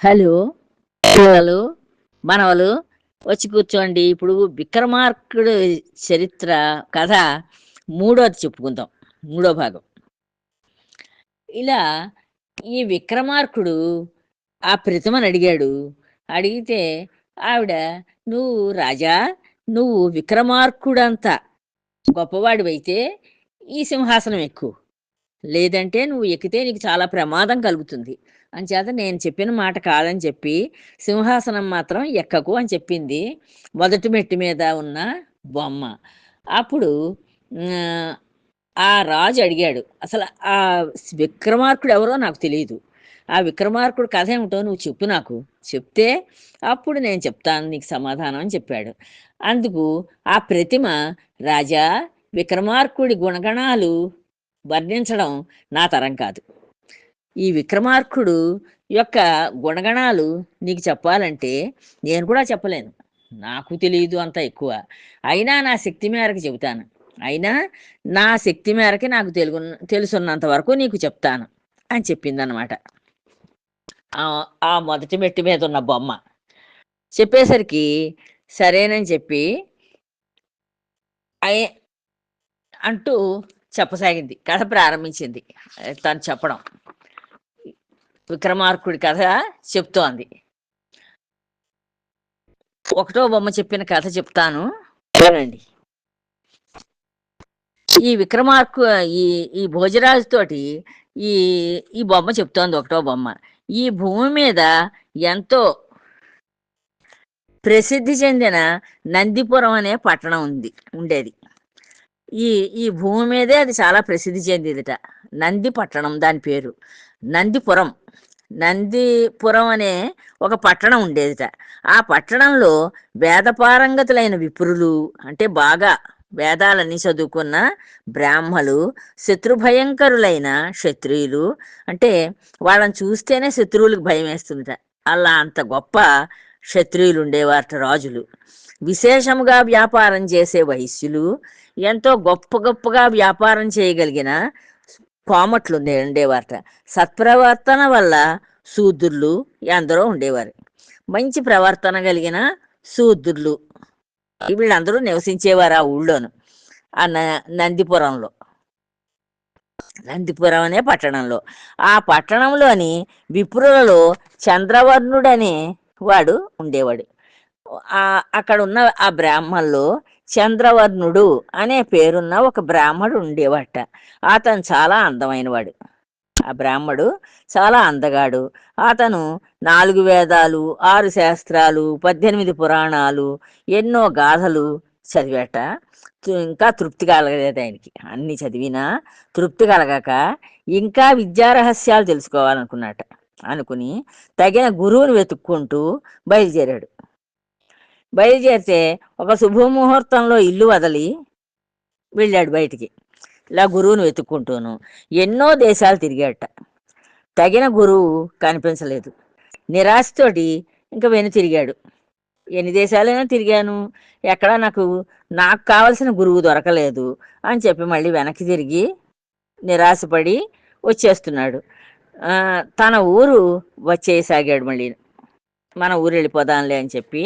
Hello పిల్లలు మనవలు వచ్చి కూర్చోండి. ఇప్పుడు విక్రమార్కుడు చరిత్ర కథ మూడోది చెప్పుకుందాం మూడో భాగం. ఇలా ఈ విక్రమార్కుడు ఆ ప్రతిమను అడిగాడు. అడిగితే ఆవిడ నువ్వు రాజా నువ్వు విక్రమార్కుడంత గొప్పవాడివైతే ఈ సింహాసనం ఎక్కువ. లేదంటే నువ్వు ఎక్కితే నీకు చాలా ప్రమాదం కలుగుతుంది. అంచేత నేను చెప్పిన మాట కాదని చెప్పి సింహాసనం మాత్రం ఎక్కకు అని చెప్పింది. మొదటి మెట్టు మీద ఉన్న బొమ్మ. అప్పుడు ఆ, ఆ రాజు అడిగాడు అసలు ఆ విక్రమార్కుడు ఎవరో నాకు తెలియదు ఆ విక్రమార్కుడు కథ ఏమిటో నువ్వు చెప్పు నాకు. చెప్తే అప్పుడు నేను చెప్తాను నీకు సమాధానం అని చెప్పాడు. అందుకు ఆ ప్రతిమ రాజా విక్రమార్కుడి గుణగణాలు వర్ణించడం నా తరం కాదు. ఈ విక్రమార్కుడు యొక్క గుణగణాలు నీకు చెప్పాలంటే నేను కూడా చెప్పలేను. నాకు తెలియదు అంత ఎక్కువ. అయినా నా శక్తి మేరకు చెబుతాను. అయినా నా శక్తి మేరకి నాకు తెలుగు తెలుసున్నంత వరకు నీకు చెప్తాను అని చెప్పిందనమాట ఆ- ఆ మొదటి మెట్టి మీద ఉన్న బొమ్మ చెప్పేసరికి సరేనని చెప్పి అయి అంటూ చెప్పసాగింది. కథ ప్రారంభించింది. తను చెప్పడం. విక్రమార్కుడి కథ చెప్తోంది. ఒకటో బొమ్మ చెప్పిన కథ చెప్తాను. అండి ఈ విక్రమార్కు ఈ ఈ భోజరాజు తోటి ఈ ఈ బొమ్మ చెప్తోంది ఒకటో బొమ్మ. ఈ భూమి మీద ఎంతో ప్రసిద్ధి చెందిన నందిపురం అనే పట్టణం ఉంది ఉండేది. ఈ ఈ భూమి మీదే అది చాలా ప్రసిద్ధి చెందిదిట. నంది పట్టణం దాని పేరు. నందిపురం. నందిపురం అనే ఒక పట్టణం ఉండేదిట. ఆ పట్టణంలో వేదపారంగతులైన విప్రులు అంటే బాగా వేదాలన్నీ చదువుకున్న బ్రాహ్మలు శత్రుభయంకరులైన క్షత్రియులు అంటే వాళ్ళని చూస్తేనే శత్రువులకు భయం వేస్తుందిట. అలా అంత గొప్ప క్షత్రియులు ఉండేవారట రాజులు. విశేషముగా వ్యాపారం చేసే వైశ్యులు ఎంతో గొప్ప గొప్పగా వ్యాపారం చేయగలిగిన కోమట్లు ఉండే ఉండేవారట. సత్ప్రవర్తన వల్ల శూద్రులు ఎందరో ఉండేవారు. మంచి ప్రవర్తన కలిగిన శూద్రులు వీళ్ళందరూ నివసించేవారు ఆ ఊళ్ళోను ఆ న- నందిపురంలో. నందిపురం అనే పట్టణంలో. ఆ పట్టణంలోని విప్రులలో చంద్రవర్ణుడనే వాడు ఉండేవాడు. ఆ అక్కడ ఉన్న ఆ బ్రాహ్మణులు చంద్రవర్ణుడు అనే పేరున్న ఒక బ్రాహ్మడు ఉండేవాట. అతను చాలా అందమైనవాడు. ఆ బ్రాహ్మడు చాలా అందగాడు. అతను నాలుగు వేదాలు ఆరు శాస్త్రాలు పద్దెనిమిది పురాణాలు ఎన్నో గాథలు చదివాట. ఇంకా తృప్తి కలగలేదు ఆయనకి. అన్ని చదివినా తృప్తి కలగక ఇంకా విద్యారహస్యాలు తెలుసుకోవాలనుకున్నట. అనుకుని తగిన గురువుని వెతుక్కుంటూ బయలుదేరాడు. బయలుదేరితే ఒక శుభముహూర్తంలో ఇల్లు వదలి వెళ్ళాడు బయటికి. ఇలా గురువును వెతుక్కుంటూను ఎన్నో దేశాలు తిరిగాట తగిన గురువు కనిపించలేదు. నిరాశతోటి ఇంకా వెను తిరిగాడు. ఎన్ని దేశాలైనా తిరిగాను. ఎక్కడా నాకు నాకు కావలసిన గురువు దొరకలేదు అని చెప్పి మళ్ళీ వెనక్కి తిరిగి నిరాశపడి వచ్చేస్తున్నాడు. తన ఊరు వచ్చేసాగాడు మళ్ళీ. మన ఊరు వెళ్ళిపోదాంలే అని చెప్పి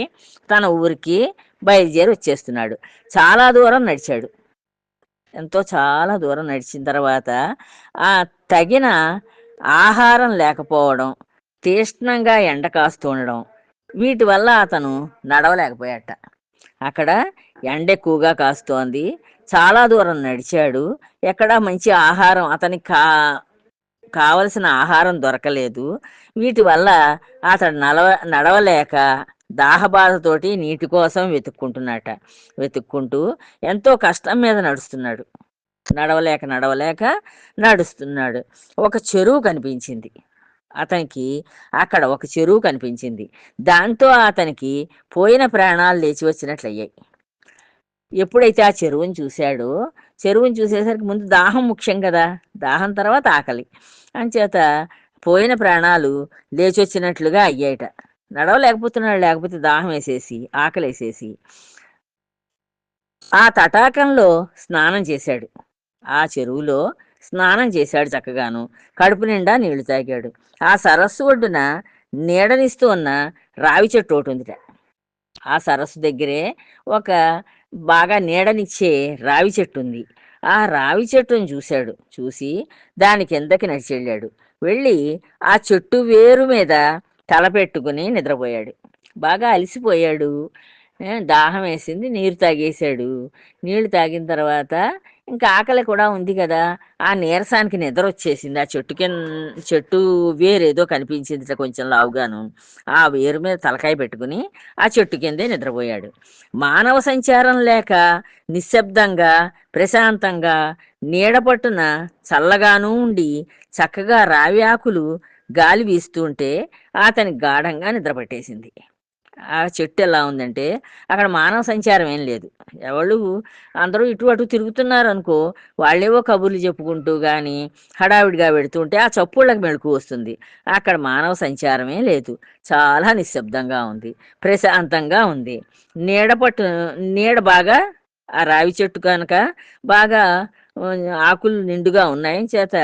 తన ఊరికి బయలుదేరి వచ్చేస్తున్నాడు. చాలా దూరం నడిచాడు. ఎంతో చాలా దూరం నడిచిన తర్వాత ఆ తగిన ఆహారం లేకపోవడం తీష్ణంగా ఎండ కాస్తుండడం వీటి వల్ల అతను నడవలేకపోయాట. అక్కడ ఎండ ఎక్కువగా కాస్తోంది. చాలా దూరం నడిచాడు. ఎక్కడా మంచి ఆహారం అతనికి కా కావలసిన ఆహారం దొరకలేదు. వీటి వల్ల అతడు నడవ నడవలేక దాహబాధతోటి నీటి కోసం వెతుక్కుంటున్నట. వెతుక్కుంటూ ఎంతో కష్టం మీద నడుస్తున్నాడు. నడవలేక నడవలేక నడుస్తున్నాడు. ఒక చెరువు కనిపించింది. అతనికి అక్కడ ఒక చెరువు కనిపించింది. దాంతో అతనికి పోయిన ప్రాణాలు లేచి వచ్చినట్లయ్యాయి. ఎప్పుడైతే ఆ చెరువుని చూశాడో చెరువుని చూసేసరికి ముందు దాహం ముఖ్యం కదా. దాహం తర్వాత ఆకలి. అంచేత పోయిన ప్రాణాలు లేచొచ్చినట్లుగా అయ్యాయట. నడవలేకపోతున్నాడు లేకపోతే దాహం వేసేసి ఆకలి వేసేసి ఆ తటాకంలో స్నానం చేశాడు. ఆ చెరువులో స్నానం చేశాడు చక్కగాను. కడుపు నిండా నీళ్ళు తాగాడు. ఆ సరస్సు ఒడ్డున నీడనిస్తూ ఉన్న రావి చెట్టు ఒకటి ఉందిట. ఆ సరస్సు దగ్గరే ఒక బాగా నీడనిచ్చే రావి చెట్టు ఉంది. ఆ రావి చెట్టుని చూశాడు. చూసి దాని కిందకి నడిచి వెళ్ళాడు. వెళ్ళి ఆ చెట్టు వేరు మీద తల పెట్టుకుని నిద్రపోయాడు. బాగా అలసిపోయాడు. దాహం వేసింది నీరు తాగేశాడు. నీళ్ళు తాగిన తర్వాత ఇంకా ఆకలి కూడా ఉంది కదా. ఆ నీరసానికి నిద్ర వచ్చేసింది. ఆ చెట్టు కింద చెట్టు వేరేదో కనిపించింది కొంచెం లావుగాను. ఆ వేరు మీద తలకాయ పెట్టుకుని ఆ చెట్టు కిందే నిద్రపోయాడు. మానవ సంచారం లేక నిశ్శబ్దంగా ప్రశాంతంగా నీడ పట్టున చల్లగాను ఉండి చక్కగా రావి ఆకులు గాలి వీస్తుంటే అతని గాఢంగా నిద్రపట్టేసింది. ఆ చెట్టు ఎలా ఉందంటే అక్కడ మానవ సంచారం ఏం లేదు. ఎవళ్ళు అందరూ ఇటు అటు తిరుగుతున్నారు అనుకో వాళ్ళేవో కబుర్లు చెప్పుకుంటూ కానీ హడావిడిగా పెడుతుంటే ఆ చప్పుళ్ళకి మెలకు వస్తుంది. అక్కడ మానవ సంచారమే లేదు. చాలా నిశ్శబ్దంగా ఉంది. ప్రశాంతంగా ఉంది. నీడ పట్టు నీడ బాగా ఆ రావి చెట్టు కనుక బాగా ఆకులు నిండుగా ఉన్నాయి చేత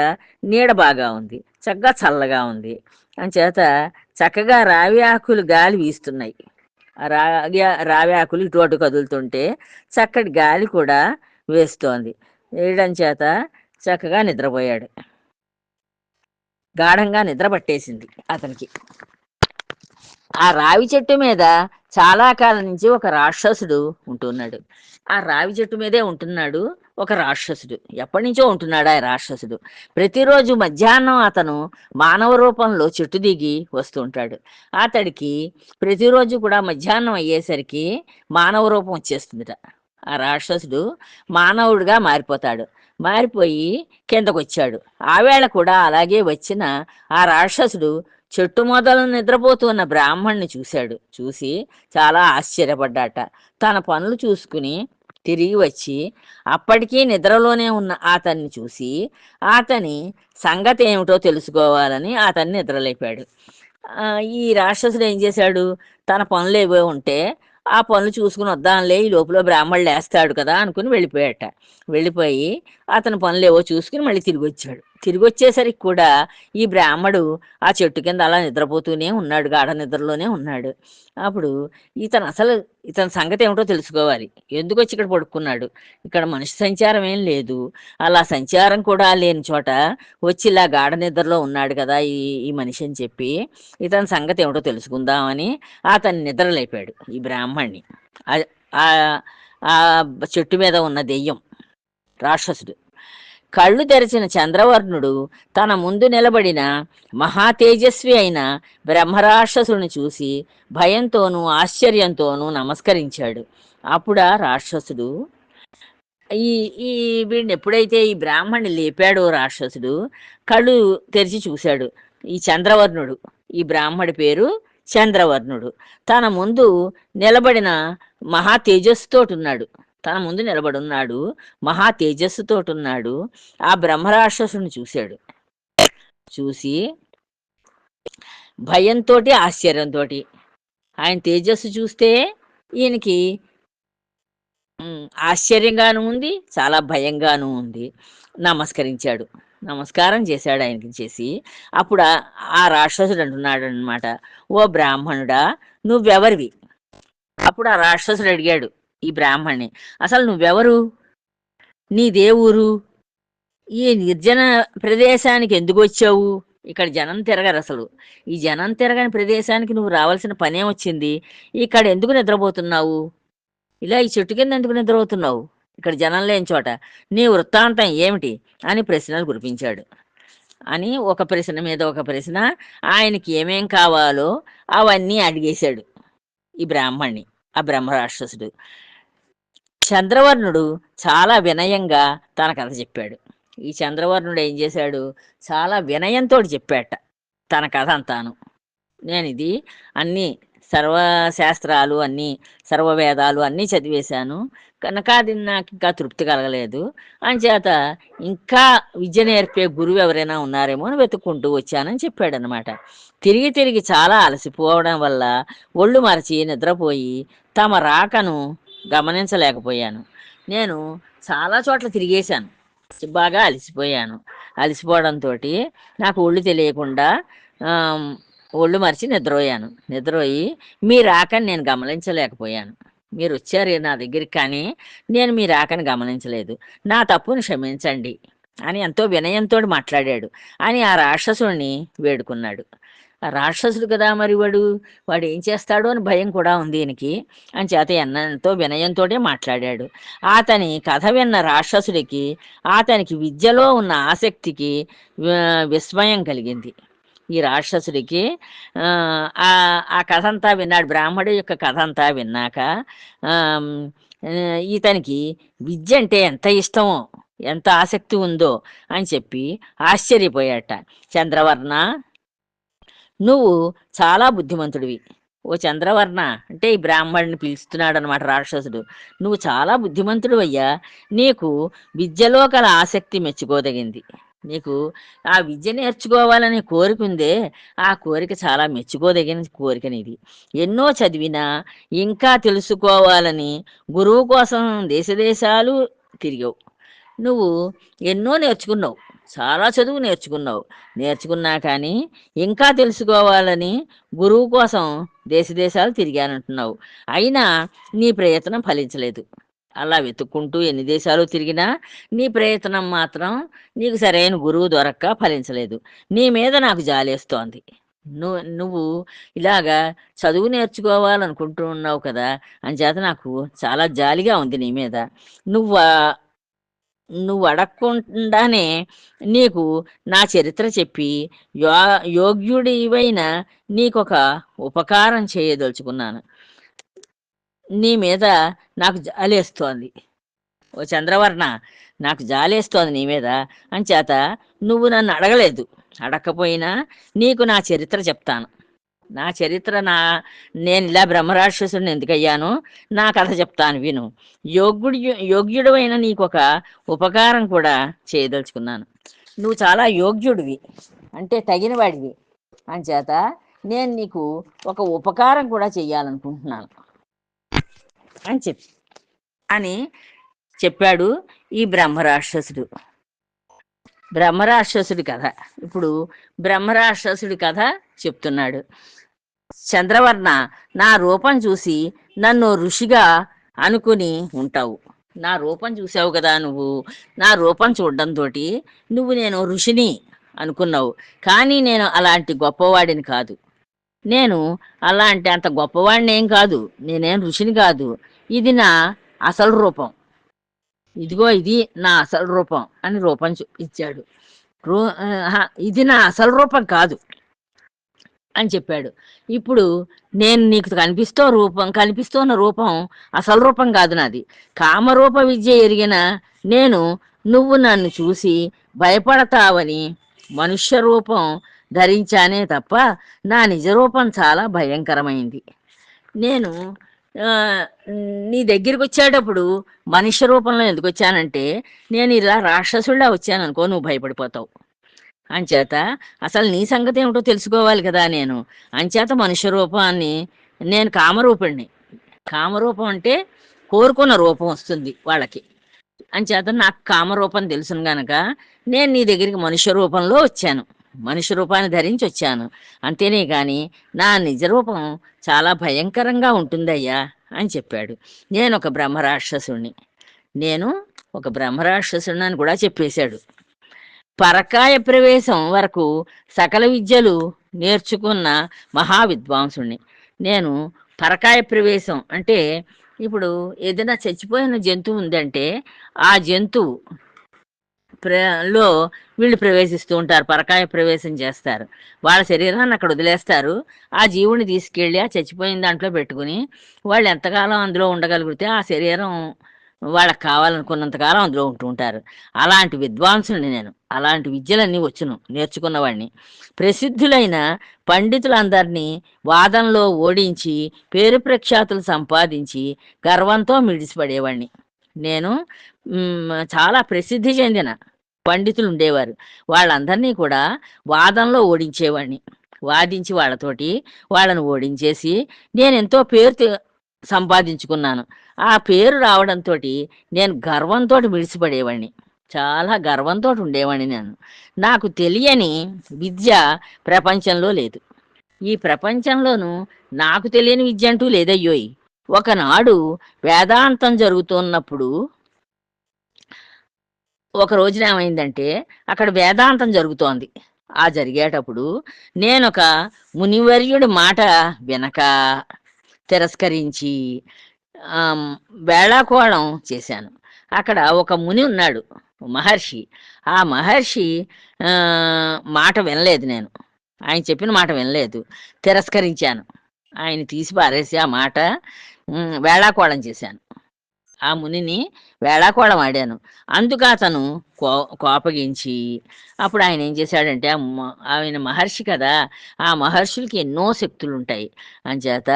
నీడ బాగా ఉంది. చక్కగా చల్లగా ఉంది. అంచేత చక్కగా రావి ఆకులు గాలి వీస్తున్నాయి. ఆ రాగి రావి ఆకులు ఇటు అటు కదులుతుంటే చక్కటి గాలి కూడా వేస్తోంది. వేయడం చేత చక్కగా నిద్రపోయాడు. గాఢంగా నిద్ర పట్టేసింది అతనికి. ఆ రావి చెట్టు మీద చాలా కాలం నుంచి ఒక రాక్షసుడు ఉంటున్నాడు. ఆ రావి చెట్టు మీదే ఉంటున్నాడు ఒక రాక్షసుడు. ఎప్పటి నుంచో ఉంటున్నాడు ఆ రాక్షసుడు. ప్రతిరోజు మధ్యాహ్నం అతను మానవ రూపంలో చెట్టు దిగి వస్తుంటాడు అతడికి ప్రతిరోజు కూడా మధ్యాహ్నం అయ్యేసరికి మానవ రూపం వచ్చేస్తుందిట. ఆ రాక్షసుడు మానవుడిగా మారిపోతాడు. మారిపోయి కిందకు వచ్చాడు ఆవేళ కూడా అలాగే వచ్చిన ఆ రాక్షసుడు చెట్టు మొదలు నిద్రపోతున్న బ్రాహ్మణ్ణి చూశాడు. చూసి చాలా ఆశ్చర్యపడ్డాట. తన పనులు చూసుకుని తిరిగి వచ్చి అప్పటికీ నిద్రలోనే ఉన్న అతన్ని చూసి అతని సంగతి ఏమిటో తెలుసుకోవాలని అతన్ని నిద్రలేపాడు. ఈ రాక్షసుడు ఏం చేశాడు? తన పనులు ఏవో ఉంటే ఆ పనులు చూసుకుని వద్దాంలే ఈ లోపల బ్రాహ్మణుడు వేస్తాడు కదా అనుకుని వెళ్ళిపోయాట. వెళ్ళిపోయి అతని పనులు ఏవో చూసుకుని మళ్ళీ తిరిగి వచ్చాడు. తిరిగి వచ్చేసరికి కూడా ఈ బ్రాహ్మడు ఆ చెట్టు కింద అలా నిద్రపోతూనే ఉన్నాడు గాఢ నిద్రలోనే ఉన్నాడు. అప్పుడు ఇతను అసలు ఇతని సంగతి ఏమిటో తెలుసుకోవాలి. ఎందుకు వచ్చి ఇక్కడ పడుకున్నాడు? ఇక్కడ మనిషి సంచారం ఏం లేదు. అలా సంచారం కూడా లేని చోట వచ్చి ఇలా గాఢ నిద్రలో ఉన్నాడు కదా ఈ ఈ మనిషి అని చెప్పి ఇతని సంగతి ఏమిటో తెలుసుకుందామని అతన్ని నిద్రలేపాడు ఈ బ్రాహ్మణ్ణి. ఆ- ఆ చెట్టు మీద ఉన్న దెయ్యం రాక్షసుడు. కళ్ళు తెరిచిన చంద్రవర్ణుడు తన ముందు నిలబడిన మహా తేజస్వి అయిన బ్రహ్మరాక్షసుని చూసి భయంతోనూ ఆశ్చర్యంతోనూ నమస్కరించాడు. అప్పుడా రాక్షసుడు ఈ ఈ వీడిని ఎప్పుడైతే ఈ బ్రాహ్మణ్ణి లేపాడో రాక్షసుడు కళ్ళు తెరిచి చూశాడు ఈ చంద్రవర్ణుడు. ఈ బ్రాహ్మడి పేరు చంద్రవర్ణుడు. తన ముందు నిలబడిన మహా తేజస్సుతోటి ఉన్నాడు. తన ముందు నిలబడున్నాడు. మహా తేజస్సుతో ఉన్నాడు ఆ బ్రహ్మరాక్షసుని చూశాడు. చూసి భయంతో ఆశ్చర్యంతో ఆయన తేజస్సు చూస్తే ఈయనకి ఆశ్చర్యంగాను ఉంది చాలా భయంగాను ఉంది. నమస్కరించాడు. నమస్కారం చేశాడు ఆయనకి చేసి. అప్పుడు ఆ- ఆ రాక్షసుడు అంటున్నాడు అనమాట ఓ బ్రాహ్మణుడా నువ్వెవరివి? అప్పుడు ఆ రాక్షసుడు అడిగాడు. ఈ బ్రాహ్మణ్ణి. అసలు నువ్వెవరు? నీ ఊరు ఈ నిర్జన ప్రదేశానికి ఎందుకు వచ్చావు? ఇక్కడ జనం తిరగరు అసలు. ఈ జనం తిరగని ప్రదేశానికి నువ్వు రావాల్సిన పనే వచ్చింది ఇక్కడ ఎందుకు నిద్రపోతున్నావు? ఇలా ఈ చెట్టు కింద ఎందుకు నిద్రపోతున్నావు? ఇక్కడ జనం లేని చోట నీ వృత్తాంతం ఏమిటి? అని ప్రశ్నలు కురిపించాడు. అని ఒక ప్రశ్న మీద ఒక ప్రశ్న ఆయనకి ఏమేం కావాలో అవన్నీ అడిగేశాడు ఈ బ్రాహ్మణ్ణి ఆ బ్రహ్మరాక్షసుడు. చంద్రవర్ణుడు చాలా వినయంగా తన కథ చెప్పాడు. ఈ చంద్రవర్ణుడు ఏం చేశాడు? చాలా వినయంతో చెప్పాట తన కథ అంతాను. నేను ఇది అన్నీ సర్వశాస్త్రాలు అన్నీ సర్వవేదాలు అన్నీ చదివేశాను. కనుక అది నాకు ఇంకా తృప్తి కలగలేదు. అంచేత ఇంకా విద్య నేర్పే గురువు ఎవరైనా ఉన్నారేమో అని వెతుక్కుంటూ వచ్చానని చెప్పాడు అనమాట తిరిగి తిరిగి చాలా అలసిపోవడం వల్ల ఒళ్ళు మరచి నిద్రపోయి తమ రాకను గమనించలేకపోయాను. నేను చాలా చోట్ల తిరిగేశాను. బాగా అలసిపోయాను. అలసిపోవడంతో నాకు ఒళ్ళు తెలియకుండా ఒళ్ళు మరిచి నిద్రపోయాను. నిద్రపోయి మీ రాకని నేను గమనించలేకపోయాను. మీరు వచ్చారు నా దగ్గరికి కానీ నేను మీ రాకని గమనించలేదు. నా తప్పును క్షమించండి అని ఎంతో వినయంతో మాట్లాడాడు. అని ఆ రాక్షసుడిని వేడుకున్నాడు. రాక్షసుడు కదా మరి వాడు? వాడు ఏం చేస్తాడో అని భయం కూడా ఉంది ఈయనకి. అని చేత ఎన్నంతో వినయంతోనే మాట్లాడాడు. అతని కథ విన్న రాక్షసుడికి అతనికి విద్యలో ఉన్న ఆసక్తికి విస్మయం కలిగింది. ఈ రాక్షసుడికి ఆ, కథ అంతా విన్నాడు. బ్రాహ్మడు యొక్క కథ అంతా విన్నాక ఇతనికి విద్య అంటే ఎంత ఇష్టమో ఎంత ఆసక్తి ఉందో అని చెప్పి ఆశ్చర్యపోయాట. చంద్రవర్ణ నువ్వు చాలా బుద్ధిమంతుడివి. ఓ చంద్రవర్ణ అంటే ఈ బ్రాహ్మణుని పిలుస్తున్నాడు అనమాట రాక్షసుడు. నువ్వు చాలా బుద్ధిమంతుడు అయ్యా నీకు విద్యలో గల ఆసక్తి మెచ్చుకోదగింది. నీకు ఆ విద్య నేర్చుకోవాలనే కోరిక ఉందే ఆ కోరిక చాలా మెచ్చుకోదగిన కోరికనిది ఎన్నో చదివినా ఇంకా తెలుసుకోవాలని గురువు కోసం దేశదేశాలు తిరిగావు. నువ్వు ఎన్నో నేర్చుకున్నావు. చాలా చదువు నేర్చుకున్నావు. నేర్చుకున్నా కానీ ఇంకా తెలుసుకోవాలని గురువు కోసం దేశదేశాలు తిరిగానంటున్నావు. అయినా నీ ప్రయత్నం ఫలించలేదు. అలా వెతుక్కుంటూ ఎన్ని దేశాలు తిరిగినా నీ ప్రయత్నం మాత్రం నీకు సరైన గురువు దొరక్క ఫలించలేదు. నీ మీద నాకు జాలేస్తోంది. నువ్వు నువ్వు ఇలాగా చదువు నేర్చుకోవాలనుకుంటూ ఉన్నావు కదా అంచేత నాకు చాలా జాలిగా ఉంది నీ మీద. నువ్వు నువ్వు అడగకుండానే నీకు నా చరిత్ర చెప్పి యో యోగ్యుడివైన నీకొక ఉపకారం చేయదలుచుకున్నాను. నీ మీద నాకు జాలేస్తోంది. ఓ చంద్రవర్ణ నాకు జాలేస్తోంది నీ మీద. అంచేత నువ్వు నన్ను అడగలేదు. అడగకపోయినా నీకు నా చరిత్ర చెప్తాను. నా చరిత్ర నా నేను ఇలా బ్రహ్మరాక్షసుడిని ఎందుకయ్యాను? నా కథ చెప్తాను విను. యోగ్యుడు యోగ్యుడమైన నీకు ఒక ఉపకారం కూడా చేయదలుచుకున్నాను. నువ్వు చాలా యోగ్యుడివి అంటే తగిన వాడివి అంచేత నేను నీకు ఒక ఉపకారం కూడా చెయ్యాలనుకుంటున్నాను. అని చెప్పి అని చెప్పాడు ఈ బ్రహ్మరాక్షసుడు. బ్రహ్మరాక్షసుడి కథ. ఇప్పుడు బ్రహ్మరాక్షసుడి కథ చెప్తున్నాడు. చంద్రవర్ణ నా రూపం చూసి నన్ను ఋషిగా అనుకుని ఉంటావు. నా రూపం చూసావు కదా నువ్వు. నా రూపం చూడడంతో నువ్వు నేను ఋషిని అనుకున్నావు. కానీ నేను అలాంటి గొప్పవాడిని కాదు. నేను అలాంటి అంత గొప్పవాడిని ఏం కాదు. నేనేం ఋషిని కాదు. ఇది నా అసలు రూపం. ఇదిగో ఇది నా అసలు రూపం అని రూపం చూ- ఇచ్చాడు. రూ ఇది నా అసలు రూపం కాదు అని చెప్పాడు. ఇప్పుడు నేను నీకు కనిపిస్తూ రూపం కనిపిస్తున్న రూపం అసలు రూపం కాదు నాది. కామరూప విద్య ఎరిగిన నేను నువ్వు నన్ను చూసి భయపడతావని మనుష్య రూపం ధరించానే తప్ప నా నిజ రూపం చాలా భయంకరమైంది. నేను నీ దగ్గరికి వచ్చేటప్పుడు మనుష్య రూపంలో ఎందుకు వచ్చానంటే నేను ఇలా రాక్షసుడిలా వచ్చాను అనుకో నువ్వు భయపడిపోతావు. అంచేత అసలు నీ సంగతి ఏమిటో తెలుసుకోవాలి కదా నేను. అంచేత మనుష్య రూపాన్ని నేను కామరూపుణ్ణి. కామరూపం అంటే కోరుకున్న రూపం వస్తుంది వాళ్ళకి. అంచేత నాకు కామరూపం తెలుసును గనక నేను నీ దగ్గరికి మనుష్య రూపంలో వచ్చాను. మనిషి రూపాన్ని ధరించి వచ్చాను అంతేనే కానీ నా నిజ రూపం చాలా భయంకరంగా ఉంటుందయ్యా అని చెప్పాడు. నేను ఒక బ్రహ్మరాక్షసుణ్ణి. నేను ఒక బ్రహ్మరాక్షసుని అని కూడా చెప్పేశాడు. పరకాయ ప్రవేశం వరకు సకల విద్యలు నేర్చుకున్న మహావిద్వాంసుణ్ణి. నేను పరకాయ ప్రవేశం అంటే ఇప్పుడు ఏదైనా చచ్చిపోయిన జంతువు ఉందంటే ఆ జంతువు లో వీళ్ళు ప్రవేశిస్తూ ఉంటారు పరకాయ ప్రవేశం చేస్తారు. వాళ్ళ శరీరాన్ని అక్కడ వదిలేస్తారు. ఆ జీవుని తీసుకెళ్ళి ఆ చచ్చిపోయిన దాంట్లో పెట్టుకుని వాళ్ళు ఎంతకాలం అందులో ఉండగలిగితే ఆ శరీరం వాళ్ళకి కావాలనుకున్నంతకాలం అందులో ఉంటూ ఉంటారు. అలాంటి విద్వాంసుని నేను అలాంటి విద్యలన్నీ వచ్చును నేర్చుకున్నవాడిని ప్రసిద్ధులైన పండితులందరినీ వాదంలో ఓడించి పేరు ప్రఖ్యాతులు సంపాదించి గర్వంతో మిడిసిపడేవాడిని. నేను చాలా ప్రసిద్ధి చెందిన పండితులు ఉండేవారు వాళ్ళందరినీ కూడా వాదంలో ఓడించేవాడిని. వాదించి వాళ్ళతోటి వాళ్ళను ఓడించేసి నేను ఎంతో పేరు సంపాదించుకున్నాను. ఆ పేరు రావడంతో నేను గర్వంతో మిడిసిపడేవాడిని చాలా గర్వంతో ఉండేవాడిని నేను. నాకు తెలియని విద్య ప్రపంచంలో లేదు. ఈ ప్రపంచంలోనూ నాకు తెలియని విద్య అంటూ లేదయ్యోయ్. ఒకనాడు వేదాంతం జరుగుతున్నప్పుడు ఒక రోజున ఏమైందంటే అక్కడ వేదాంతం జరుగుతోంది. ఆ జరిగేటప్పుడు నేనొక మునివర్యుడి మాట వినక తిరస్కరించి వేళాకోళం చేశాను. అక్కడ ఒక ముని ఉన్నాడు మహర్షి. ఆ మహర్షి మాట వినలేదు నేను. ఆయన చెప్పిన మాట వినలేదు. తిరస్కరించాను. ఆయన తీసి పారేసి ఆ మాట వేళాకోళం చేశాను. ఆ మునిని వేళాకోళం ఆడాను. అందుకు అతను కో కోపగించి అప్పుడు ఆయన ఏం చేశాడంటే ఆ ఆయన మహర్షి కదా ఆ మహర్షులకి ఎన్నో శక్తులు ఉంటాయి అంచేత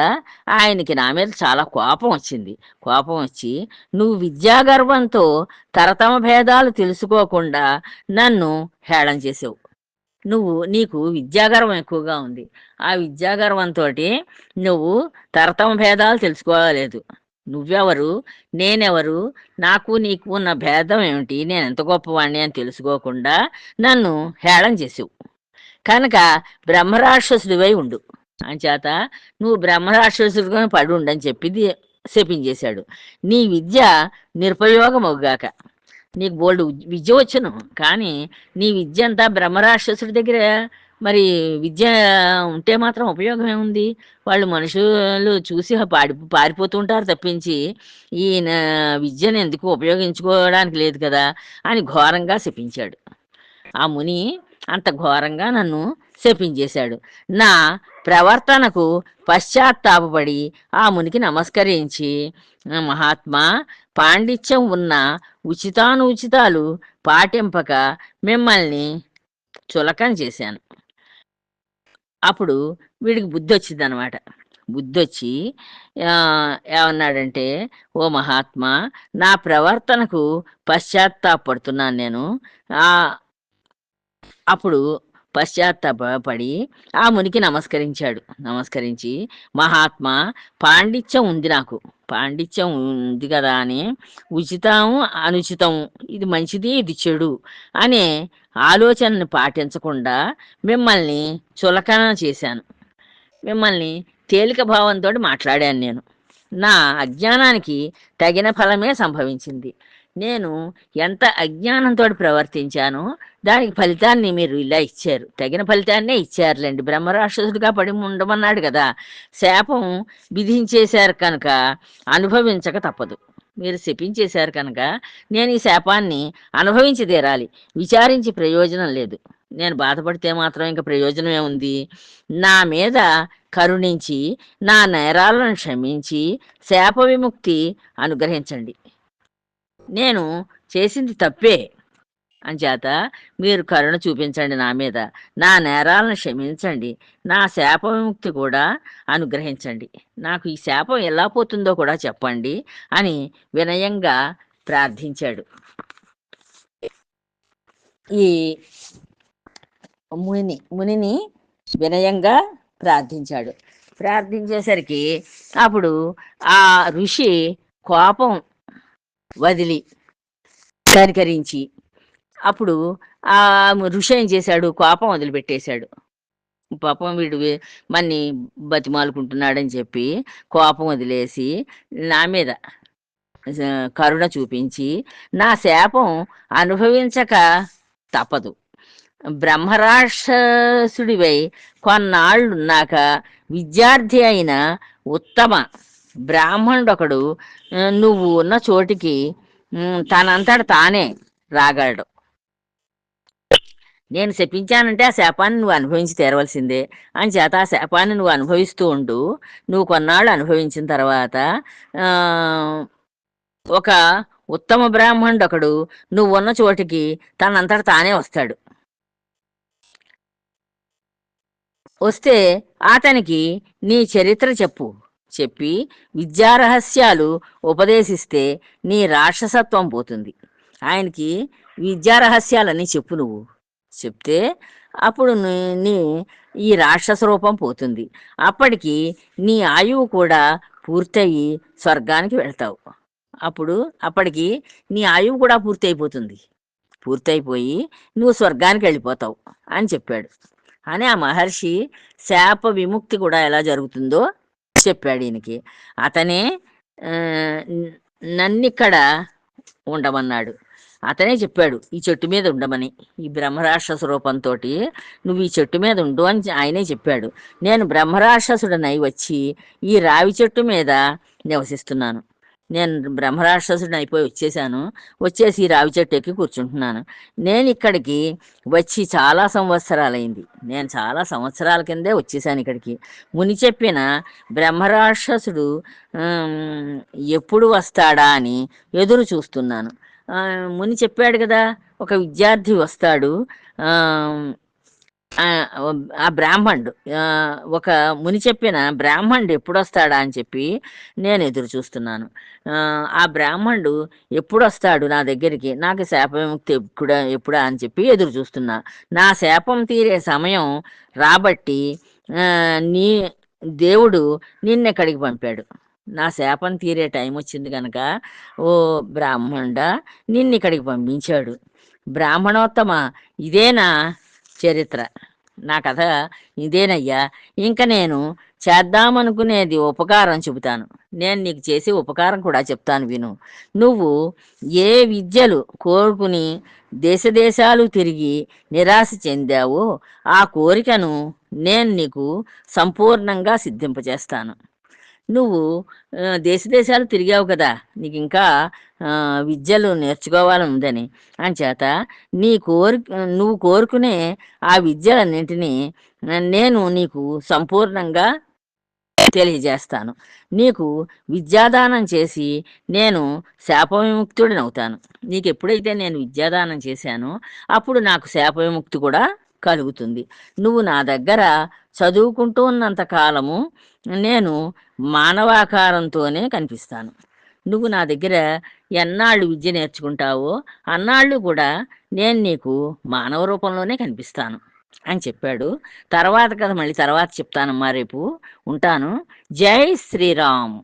ఆయనకి నా మీద చాలా కోపం వచ్చింది. కోపం వచ్చి నువ్వు విద్యాగర్వంతో తరతమ భేదాలు తెలుసుకోకుండా నన్ను హేళన చేసావు. నువ్వు నీకు విద్యాగర్వం ఎక్కువగా ఉంది. ఆ విద్యాగర్వంతో నువ్వు తరతమ భేదాలు తెలుసుకోలేదు. నువ్వెవరు? నేనెవరు? నాకు నీకు ఉన్న భేదం ఏమిటి? నేను ఎంత గొప్పవాణ్ణి అని తెలుసుకోకుండా నన్ను హేళం చేసావు. కనుక బ్రహ్మరాక్షసుడివై ఉండు. అంచేత నువ్వు బ్రహ్మరాక్షసుడిగా పడి ఉండని చెప్పింది శపించేశాడు. నీ విద్య నిరుపయోగమవుగాక. నీకు బోల్డ్ విద్య వచ్చును. కానీ నీ విద్య అంతా బ్రహ్మరాక్షసుడి దగ్గర మరి విద్య ఉంటే మాత్రం ఉపయోగం ఏముంది? వాళ్ళు మనుషులు చూసి పాడి పారిపోతుంటారు తప్పించి ఈయన విద్యను ఎందుకు ఉపయోగించుకోవడానికి లేదు కదా అని ఘోరంగా శపించాడు. ఆ ముని అంత ఘోరంగా నన్ను శపించేశాడు. నా ప్రవర్తనకు పశ్చాత్తాపపడి ఆ మునికి నమస్కరించి మహాత్మా పాండిత్యం ఉన్న ఉచితానుచితాలు పాటింపక మిమ్మల్ని చులకన చేశాను. అప్పుడు వీడికి బుద్ధి వచ్చింది అనమాట బుద్ధి వచ్చి ఏమన్నాడంటే ఓ మహాత్మా నా ప్రవర్తనకు పశ్చాత్తాపడుతున్నాను నేను. అప్పుడు పశ్చాత్తాపడి ఆ మునికి నమస్కరించాడు. నమస్కరించి మహాత్మా పాండిత్యం ఉంది నాకు. పాండిత్యం ఉంది కదా అని ఉచితం అనుచితం ఇది మంచిది ఇది చెడు అనే ఆలోచనను పాటించకుండా మిమ్మల్ని చులకన చేశాను. మిమ్మల్ని తేలిక భావంతో మాట్లాడాను నేను. నా అజ్ఞానానికి తగిన ఫలమే సంభవించింది. నేను ఎంత అజ్ఞానంతో ప్రవర్తించానో దానికి ఫలితాన్ని మీరు ఇలా ఇచ్చారు. తగిన ఫలితాన్నే ఇచ్చారులేండి. బ్రహ్మరాక్షసుడిగా పడి ఉండమన్నాడు కదా. శాపం విధించేశారు కనుక అనుభవించక తప్పదు. మీరు శపించేశారు కనుక నేను ఈ శాపాన్ని అనుభవించి తీరాలి. విచారించి ప్రయోజనం లేదు. నేను బాధపడితే మాత్రం ఇంకా ప్రయోజనం ఉంది. నా మీద కరుణించి నా నేరాలను క్షమించి శాప విముక్తి అనుగ్రహించండి. నేను చేసింది తప్పే. అంచేత మీరు కరుణ చూపించండి నా మీద. నా నేరాలను క్షమించండి. నా శాప విముక్తి కూడా అనుగ్రహించండి. నాకు ఈ శాపం ఎలా పోతుందో కూడా చెప్పండి అని వినయంగా ప్రార్థించాడు. ఈ ముని మునిని వినయంగా ప్రార్థించాడు. ప్రార్థించేసరికి అప్పుడు ఆ ఋషి కోపం వదిలి కనికరించి అప్పుడు ఆ ఋషి ఏం చేశాడు? కోపం వదిలిపెట్టేశాడు. పాపం వీడు మన్ని బతిమాలుకుంటున్నాడని చెప్పి కోపం వదిలేసి నా మీద కరుణ చూపించి నా శాపం అనుభవించక తప్పదు. బ్రహ్మరాక్షసుడివై కొన్నాళ్ళున్నాక విద్యార్థి అయిన ఉత్తమ బ్రాహ్మణుడు ఒకడు నువ్వు ఉన్న చోటికి ఉమ్, తనంతట తానే రాగలడు. నేను శపించానంటే ఆ శాపాన్ని నువ్వు అనుభవించి తీరవలసిందే. అని చేత ఆ శాపాన్ని నువ్వు అనుభవిస్తూ ఉండు. నువ్వు కొన్నాళ్ళు అనుభవించిన తర్వాత ఒక ఉత్తమ బ్రాహ్మణుడు ఒకడు నువ్వు ఉన్న చోటికి తనంతట తానే వస్తాడు. వస్తే అతనికి నీ చరిత్ర చెప్పు. చెప్పి విద్యారహస్యాలు ఉపదేశిస్తే నీ రాక్షసత్వం పోతుంది. ఆయనకి విద్యారహస్యాలని చెప్పు నువ్వు. చెప్తే అప్పుడు నీ ఈ రాక్షస రూపం పోతుంది. అప్పటికి నీ ఆయువు కూడా పూర్తయి స్వర్గానికి వెళ్తావు. అప్పుడు అప్పటికి నీ ఆయువు కూడా పూర్తి అయిపోతుంది పూర్తయిపోయి నువ్వు స్వర్గానికి వెళ్ళిపోతావు అని చెప్పాడు. అని ఆ మహర్షి శాప విముక్తి కూడా ఎలా జరుగుతుందో చెప్పాడు ఈయనకి. అతనే నన్నిక్కడ ఉండమన్నాడు. అతనే చెప్పాడు ఈ చెట్టు మీద ఉండమని. ఈ బ్రహ్మరాక్షస రూపంతో నువ్వు ఈ చెట్టు మీద ఉండు అని ఆయనే చెప్పాడు. నేను బ్రహ్మరాక్షసుడనై వచ్చి ఈ రావి చెట్టు మీద నివసిస్తున్నాను. నేను బ్రహ్మరాక్షసుడిని అయిపోయి వచ్చేసాను. వచ్చేసి రావి చెట్టు ఎక్కి కూర్చుంటున్నాను. నేను ఇక్కడికి వచ్చి చాలా సంవత్సరాలైంది. నేను చాలా సంవత్సరాల కిందే వచ్చేసాను ఇక్కడికి. ముని చెప్పిన బ్రహ్మరాక్షసుడు ఎప్పుడు వస్తాడా? అని ఎదురు చూస్తున్నాను. ముని చెప్పాడు కదా ఒక విద్యార్థి వస్తాడు. ఆ బ్రాహ్మణుడు ఒక ముని చెప్పిన బ్రాహ్మణుడు ఎప్పుడొస్తాడా? అని చెప్పి నేను ఎదురు చూస్తున్నాను. ఆ, బ్రాహ్మణుడు ఎప్పుడొస్తాడు నా దగ్గరికి? నాకు శాపముక్తి ఎప్పుడా ఎప్పుడా? అని చెప్పి ఎదురు చూస్తున్నా. నా శాపం తీరే సమయం రాబట్టి నీ దేవుడు నిన్నెక్కడికి పంపాడు? నా శాపం తీరే టైం వచ్చింది కనుక ఓ బ్రాహ్మణ నిన్ను ఇక్కడికి పంపించాడు. బ్రాహ్మణోత్తమ ఇదేనా? చరిత్ర. నా కథ ఇదేనయ్యా. ఇంక నేను చేద్దామనుకునేది ఉపకారం చెబుతాను. నేను నీకు చేసే ఉపకారం కూడా చెప్తాను విను. నువ్వు ఏ విద్యలు కోరుకుని దేశదేశాలు తిరిగి నిరాశ చెందావో ఆ కోరికను నేను నీకు సంపూర్ణంగా సిద్ధింపచేస్తాను నువ్వు దేశదేశాలు తిరిగావు కదా. నీకు ఇంకా విద్యలు నేర్చుకోవాలని ఉందని అంచేత నీ కోరి నువ్వు కోరుకునే ఆ విద్యలన్నింటినీ నేను నీకు సంపూర్ణంగా తెలియజేస్తాను. నీకు విద్యాదానం చేసి నేను శాప విముక్తుడిని అవుతాను నీకు ఎప్పుడైతే నేను విద్యాదానం చేశానో అప్పుడు నాకు శాప విముక్తి కూడా కలుగుతుంది. నువ్వు నా దగ్గర చదువుకుంటూ ఉన్నంత కాలము నేను మానవాకారంతోనే కనిపిస్తాను. నువ్వు నా దగ్గర ఎన్నాళ్ళు విద్య నేర్చుకుంటావో అన్నాళ్ళు కూడా నేను నీకు మానవ రూపంలోనే కనిపిస్తాను అని చెప్పాడు. తర్వాత కదా మళ్ళీ తర్వాత చెప్తానమ్మా రేపు. ఉంటాను. జై శ్రీరామ్.